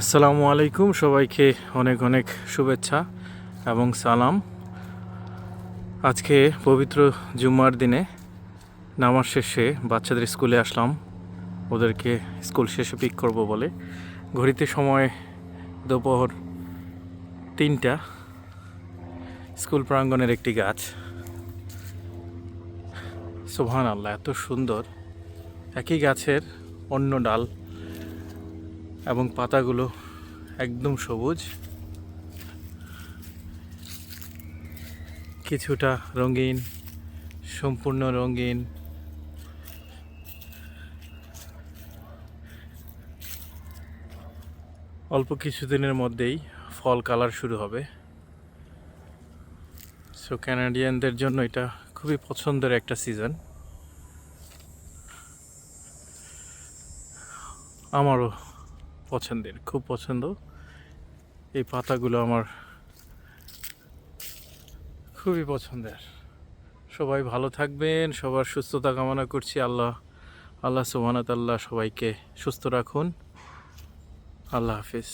আসসালামু আলাইকুম, সবাইকে অনেক অনেক শুভেচ্ছা এবং সালাম। আজকে পবিত্র জুম্মার দিনে নামাজ শেষে বাচ্চাদের স্কুলে আসলাম। ওদেরকে স্কুল শেষে পিক করব বলে। ঘড়িতে সময় দুপুর তিনটা। স্কুল প্রাঙ্গণের একটি গাছ। সোহান আল্লাহ এত সুন্দর। একই গাছের অন্য ডাল। এবং পাতাগুলো একদম সবুজ। কিছুটা রঙিন, সম্পূর্ণ রঙিন। অল্প কিছুদিনের মধ্যেই ফল কালার শুরু হবে। সো ক্যানাডিয়ানদের জন্য এটা খুবই পছন্দের একটা সিজন আমারও পছন্দের, খুব পছন্দ। এই পাতাগুলো আমার খুবই পছন্দের। সবাই ভালো থাকবেন, সবার সুস্থতা কামনা করছি। আল্লাহ আল্লাহ সুবাহতাল্লাহ সবাইকে সুস্থ রাখুন। আল্লাহ হাফিজ।